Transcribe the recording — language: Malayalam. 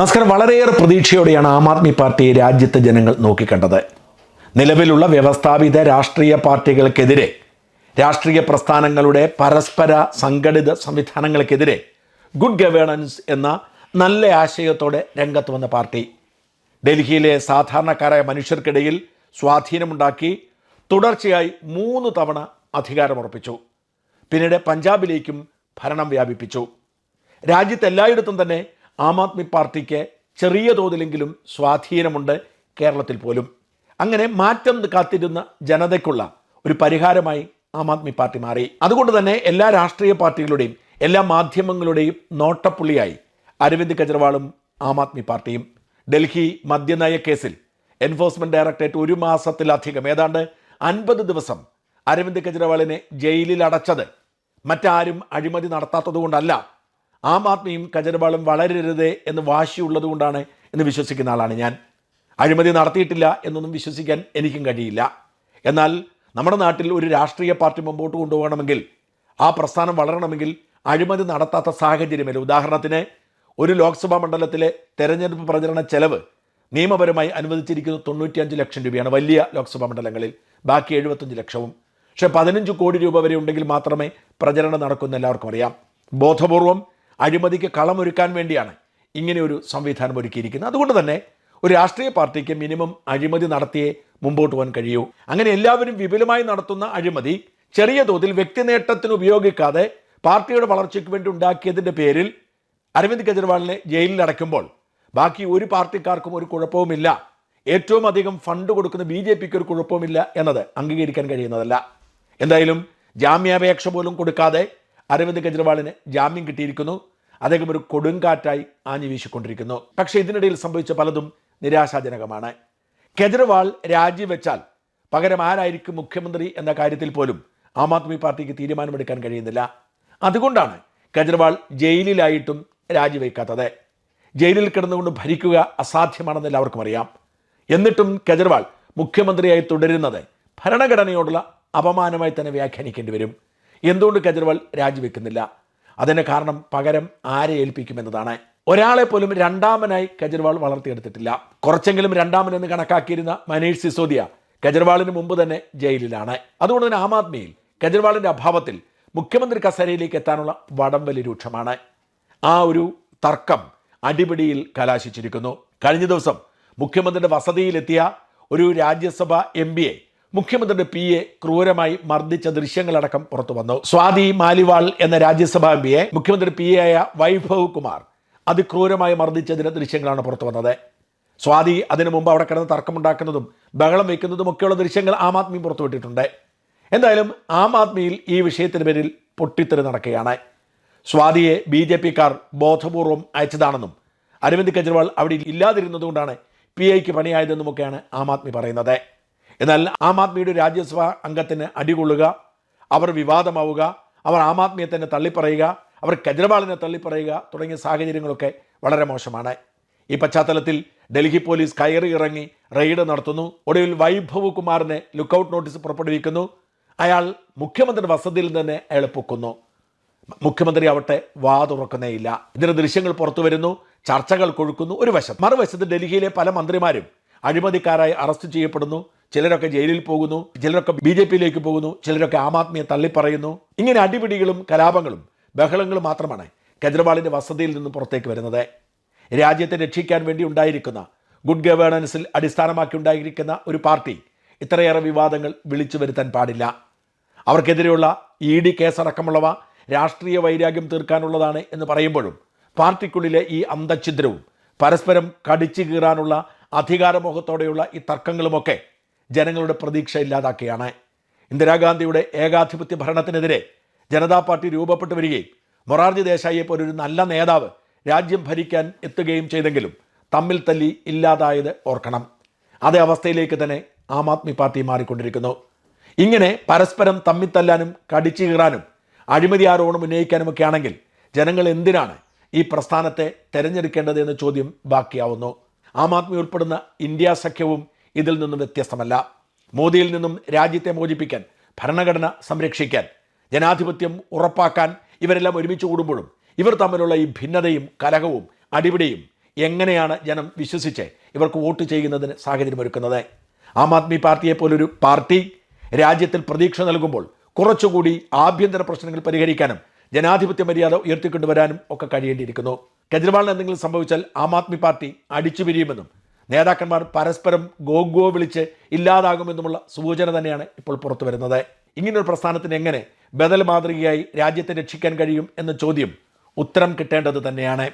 നമസ്കാരം. വളരെയേറെ പ്രതീക്ഷയോടെയാണ് ആം ആദ്മി പാർട്ടി രാജ്യത്തെ ജനങ്ങൾ നോക്കിക്കണ്ടത്. നിലവിലുള്ള വ്യവസ്ഥാപിത രാഷ്ട്രീയ പാർട്ടികൾക്കെതിരെ രാഷ്ട്രീയ പ്രസ്ഥാനങ്ങളുടെ പരസ്പര സംഘടിത സംവിധാനങ്ങൾക്കെതിരെ ഗുഡ് ഗവേണൻസ് എന്ന നല്ല ആശയത്തോടെ രംഗത്ത് വന്ന പാർട്ടി. ഡൽഹിയിലെ സാധാരണക്കാരായ മനുഷ്യർക്കിടയിൽ സ്വാധീനമുണ്ടാക്കി തുടർച്ചയായി മൂന്ന് തവണ അധികാരമുറപ്പിച്ചു. പിന്നീട് പഞ്ചാബിലേക്കും ഭരണം വ്യാപിപ്പിച്ചു. രാജ്യത്ത് എല്ലായിടത്തും തന്നെ ആം ആദ്മി പാർട്ടിക്ക് ചെറിയ തോതിലെങ്കിലും സ്വാധീനമുണ്ട് കേരളത്തിൽ പോലും. അങ്ങനെ മാറ്റം കാത്തിരുന്ന ജനതയ്ക്കുള്ള ഒരു പരിഹാരമായി ആം ആദ്മി പാർട്ടി മാറി. അതുകൊണ്ട് തന്നെ എല്ലാ രാഷ്ട്രീയ പാർട്ടികളുടെയും എല്ലാ മാധ്യമങ്ങളുടെയും നോട്ടപ്പുള്ളിയായി അരവിന്ദ് കെജ്രിവാളും ആം ആദ്മി പാർട്ടിയും. ഡൽഹി മദ്യനയ കേസിൽ എൻഫോഴ്സ്മെന്റ് ഡയറക്ടറേറ്റ് ഒരു മാസത്തിലധികം ഏതാണ്ട് അൻപത് ദിവസം അരവിന്ദ് കെജ്രിവാളിനെ ജയിലിൽ അടച്ചത് മറ്റാരും അഴിമതി നടത്താത്തതുകൊണ്ടല്ല ആം ആദ്മിയും കെജ്രിവാളും വളരരുതേ എന്ന് വാശിയുള്ളത് കൊണ്ടാണ് എന്ന് വിശ്വസിക്കുന്ന ആളാണ് ഞാൻ. അഴിമതി നടത്തിയിട്ടില്ല എന്നൊന്നും വിശ്വസിക്കാൻ എനിക്കും കഴിയില്ല. എന്നാൽ നമ്മുടെ നാട്ടിൽ ഒരു രാഷ്ട്രീയ പാർട്ടി മുമ്പോട്ട് കൊണ്ടുപോകണമെങ്കിൽ ആ പ്രസ്ഥാനം വളരണമെങ്കിൽ അഴിമതി നടത്താത്ത സാഹചര്യമില്ല ഉദാഹരണത്തിന് ഒരു ലോക്സഭാ മണ്ഡലത്തിലെ തെരഞ്ഞെടുപ്പ് പ്രചരണ ചെലവ് നിയമപരമായി അനുവദിച്ചിരിക്കുന്നത് തൊണ്ണൂറ്റിയഞ്ച് ലക്ഷം രൂപയാണ് വലിയ ലോക്സഭാ മണ്ഡലങ്ങളിൽ. ബാക്കി എഴുപത്തഞ്ച് ലക്ഷവും. പക്ഷേ പതിനഞ്ച് കോടി രൂപ വരെ ഉണ്ടെങ്കിൽ മാത്രമേ പ്രചരണം നടക്കുന്ന എല്ലാവർക്കും അറിയാം. ബോധപൂർവം അഴിമതിക്ക് കളമൊരുക്കാൻ വേണ്ടിയാണ് ഇങ്ങനെ ഒരു സംവിധാനം ഒരുക്കിയിരിക്കുന്നത്. അതുകൊണ്ട് തന്നെ ഒരു രാഷ്ട്രീയ പാർട്ടിക്ക് മിനിമം അഴിമതി നടത്തിയേ മുമ്പോട്ട് പോകാൻ കഴിയൂ. അങ്ങനെ എല്ലാവരും വിപുലമായി നടത്തുന്ന അഴിമതി ചെറിയ തോതിൽ വ്യക്തിനേട്ടത്തിന് ഉപയോഗിക്കാതെ പാർട്ടിയുടെ വളർച്ചയ്ക്ക് വേണ്ടി ഉണ്ടാക്കിയതിന്റെ പേരിൽ അരവിന്ദ് കെജ്രിവാളിനെ ജയിലിൽ അടയ്ക്കുമ്പോൾ ബാക്കി ഒരു പാർട്ടിക്കാർക്കും ഒരു കുഴപ്പവുമില്ല. ഏറ്റവും അധികം ഫണ്ട് കൊടുക്കുന്ന ബി ജെ പിക്ക് ഒരു കുഴപ്പവുമില്ല എന്നത് അംഗീകരിക്കാൻ കഴിയുന്നതല്ല. എന്തായാലും ജാമ്യാപേക്ഷ പോലും കൊടുക്കാതെ അരവിന്ദ് കെജ്രിവാളിന് ജാമ്യം കിട്ടിയിരിക്കുന്നു. അദ്ദേഹം ഒരു കൊടുങ്കാറ്റായി ആഞ്ഞു വീശിക്കൊണ്ടിരിക്കുന്നു. പക്ഷേ ഇതിനിടയിൽ സംഭവിച്ച പലതും നിരാശാജനകമാണ്. കെജ്രിവാൾ രാജിവെച്ചാൽ പകരം ആരായിരിക്കും മുഖ്യമന്ത്രി എന്ന കാര്യത്തിൽ പോലും ആം ആദ്മി പാർട്ടിക്ക് തീരുമാനമെടുക്കാൻ കഴിയുന്നില്ല. അതുകൊണ്ടാണ് കെജ്രിവാൾ ജയിലിലായിട്ടും രാജിവെക്കാത്തത്. ജയിലിൽ കിടന്നുകൊണ്ട് ഭരിക്കുക അസാധ്യമാണെന്ന് എല്ലാവർക്കും അറിയാം. എന്നിട്ടും കെജ്രിവാൾ മുഖ്യമന്ത്രിയായി തുടരുന്നത് ഭരണഘടനയോടുള്ള അപമാനമായി തന്നെ വ്യാഖ്യാനിക്കേണ്ടി വരും. എന്തുകൊണ്ട് കെജ്രിവാൾ രാജിവെക്കുന്നില്ല? അതിന് കാരണം പകരം ആരെ ഏൽപ്പിക്കുമെന്നതാണ്. ഒരാളെ പോലും രണ്ടാമനായി കെജ്രിവാൾ വളർത്തിയെടുത്തിട്ടില്ല. കുറച്ചെങ്കിലും രണ്ടാമനെന്ന് കണക്കാക്കിയിരുന്ന മനീഷ് സിസോദിയ കെജ്രിവാളിന് മുമ്പ് തന്നെ ജയിലിലാണ്. അതുകൊണ്ട് തന്നെ ആം ആദ്മിയിൽ കെജ്രിവാളിന്റെ അഭാവത്തിൽ മുഖ്യമന്ത്രി കസേരയിലേക്ക് എത്താനുള്ള വടംവലി രൂക്ഷമാണ്. ആ ഒരു തർക്കം അടിപിടിയിൽ കലാശിച്ചിരിക്കുന്നു. കഴിഞ്ഞ ദിവസം മുഖ്യമന്ത്രിയുടെ വസതിയിലെത്തിയ ഒരു രാജ്യസഭ എം മുഖ്യമന്ത്രിയുടെ പി എ ക്രൂരമായി മർദ്ദിച്ച ദൃശ്യങ്ങളടക്കം പുറത്തു വന്നു. സ്വാതി മാലിവാൾ എന്ന രാജ്യസഭാ എം പിയെ മുഖ്യമന്ത്രി പി എ ആയ വൈഭവ് കുമാർ അതിക്രൂരമായി മർദ്ദിച്ചതിന്റെ ദൃശ്യങ്ങളാണ് പുറത്തു വന്നത്. സ്വാതി അതിനു മുമ്പ് അവിടെ കിടന്ന് തർക്കമുണ്ടാക്കുന്നതും ബഹളം വയ്ക്കുന്നതും ഒക്കെയുള്ള ദൃശ്യങ്ങൾ ആം ആദ്മി പുറത്തുവിട്ടിട്ടുണ്ട്. എന്തായാലും ആം ആദ്മിയിൽ ഈ വിഷയത്തിന് പേരിൽ പൊട്ടിത്തെറി നടക്കുകയാണ്. സ്വാതിയെ ബി ജെ പിക്കാർ ബോധപൂർവം അയച്ചതാണെന്നും അരവിന്ദ് കെജ്രിവാൾ അവിടെ ഇല്ലാതിരുന്നതുകൊണ്ടാണ് പി ഐക്ക് പണിയായതെന്നുമൊക്കെയാണ് ആം ആദ്മി പറയുന്നത്. എന്നാൽ ആം ആദ്മിയുടെ രാജ്യസഭാ അംഗത്തിന് അടികൊള്ളുക അവർ വിവാദമാവുക അവർ ആം ആദ്മിയെ തന്നെ തള്ളിപ്പറയുക അവർ കെജ്രിവാളിനെ തള്ളിപ്പറയുക തുടങ്ങിയ സാഹചര്യങ്ങളൊക്കെ വളരെ മോശമാണ്. ഈ പശ്ചാത്തലത്തിൽ ഡൽഹി പോലീസ് കയറി ഇറങ്ങി റെയ്ഡ് നടത്തുന്നു. ഒടുവിൽ വൈഭവ് കുമാറിനെ ലുക്കൌട്ട് നോട്ടീസ് പുറപ്പെടുവിക്കുന്നു. അയാൾ മുഖ്യമന്ത്രിയുടെ വസതിയിൽ തന്നെ അയാൾ പൊക്കുന്നു. മുഖ്യമന്ത്രി ആവട്ടെ വാ തുറക്കുന്നേയില്ല ഇതിന് ദൃശ്യങ്ങൾ പുറത്തു വരുന്നു. ചർച്ചകൾ കൊഴുക്കുന്നു. ഒരു വശം മറുവശത്ത് ഡൽഹിയിലെ പല മന്ത്രിമാരും അഴിമതിക്കാരായി അറസ്റ്റ് ചെയ്യപ്പെടുന്നു. ചിലരൊക്കെ ജയിലിൽ പോകുന്നു ചിലരൊക്കെ ബി ജെ പിയിലേക്ക് പോകുന്നു ചിലരൊക്കെ ആം ആദ്മിയെ തള്ളിപ്പറയുന്നു. ഇങ്ങനെ അടിപിടികളും കലാപങ്ങളും ബഹളങ്ങളും മാത്രമാണ് കെജ്രിവാളിന്റെ വസതിയിൽ നിന്ന് പുറത്തേക്ക് വരുന്നത്. രാജ്യത്തെ രക്ഷിക്കാൻ വേണ്ടി ഉണ്ടായിരിക്കുന്ന ഗുഡ് ഗവേണൻസിൽ അടിസ്ഥാനമാക്കി ഉണ്ടായിരിക്കുന്ന ഒരു പാർട്ടി ഇത്രയേറെ വിവാദങ്ങൾ വിളിച്ചു വരുത്താൻ പാടില്ല. അവർക്കെതിരെയുള്ള ഇ ഡി കേസടക്കമുള്ളവ രാഷ്ട്രീയ വൈരാഗ്യം തീർക്കാനുള്ളതാണ് എന്ന് പറയുമ്പോഴും പാർട്ടിക്കുള്ളിലെ ഈ അന്തഛിദ്രവും പരസ്പരം കടിച്ചു കീറാനുള്ള അധികാരമോഹത്തോടെയുള്ള ഈ തർക്കങ്ങളുമൊക്കെ ജനങ്ങളുടെ പ്രതീക്ഷ ഇല്ലാതാക്കുകയാണ്. ഇന്ദിരാഗാന്ധിയുടെ ഏകാധിപത്യ ഭരണത്തിനെതിരെ ജനതാ പാർട്ടി രൂപപ്പെട്ടു വരികയും മൊറാർജി ദേശായിയെ പോലൊരു നല്ല നേതാവ് രാജ്യം ഭരിക്കാൻ എത്തുകയും ചെയ്തെങ്കിലും തമ്മിൽ തല്ലി ഇല്ലാതായത് ഓർക്കണം. അതേ അവസ്ഥയിലേക്ക് തന്നെ ആം ആദ്മി പാർട്ടി മാറിക്കൊണ്ടിരിക്കുന്നു. ഇങ്ങനെ പരസ്പരം തമ്മിത്തല്ലാനും കടിച്ചു കീറാനും അഴിമതി ആരോപണം ഉന്നയിക്കാനുമൊക്കെ ആണെങ്കിൽ ജനങ്ങൾ എന്തിനാണ് ഈ പ്രസ്ഥാനത്തെ തെരഞ്ഞെടുക്കേണ്ടത് എന്ന ചോദ്യം ബാക്കിയാവുന്നു. ആം ആദ്മി ഉൾപ്പെടുന്ന ഇന്ത്യ സഖ്യവും ഇതിൽ നിന്നും വ്യത്യസ്തമല്ല. മോദിയിൽ നിന്നും രാജ്യത്തെ മോചിപ്പിക്കാൻ ഭരണഘടന സംരക്ഷിക്കാൻ ജനാധിപത്യം ഉറപ്പാക്കാൻ ഇവരെല്ലാം ഒരുമിച്ച് കൂടുമ്പോഴും ഇവർ തമ്മിലുള്ള ഈ ഭിന്നതയും കലഹവും അടിപിടിയും എങ്ങനെയാണ് ജനം വിശ്വസിച്ച് ഇവർക്ക് വോട്ട് ചെയ്യുന്നതിന് സാഹചര്യമൊരുക്കുന്നത് ആം ആദ്മി പാർട്ടിയെ പോലൊരു പാർട്ടി രാജ്യത്തിൽ പ്രതീക്ഷ നൽകുമ്പോൾ കുറച്ചുകൂടി ആഭ്യന്തര പ്രശ്നങ്ങൾ പരിഹരിക്കാനും ജനാധിപത്യ മര്യാദ ഉയർത്തിക്കൊണ്ടുവരാനും ഒക്കെ കഴിയേണ്ടിയിരിക്കുന്നു. കെജ്രിവാളിന് എന്തെങ്കിലും സംഭവിച്ചാൽ ആം ആദ്മി പാർട്ടി അടിച്ചു പിരിയുമെന്നും നേതാക്കന്മാർ പരസ്പരം ഗോഗോ വിളിച്ച് ഇല്ലാതാകുമെന്നുമുള്ള സൂചന തന്നെയാണ് ഇപ്പോൾ പുറത്തു വരുന്നത്. ഇങ്ങനൊരു പ്രസ്ഥാനത്തിന് എങ്ങനെ ബദൽ മാതൃകയായി രാജ്യത്തെ രക്ഷിക്കാൻ കഴിയും എന്ന ചോദ്യം ഉത്തരം കിട്ടേണ്ടത് തന്നെയാണ്.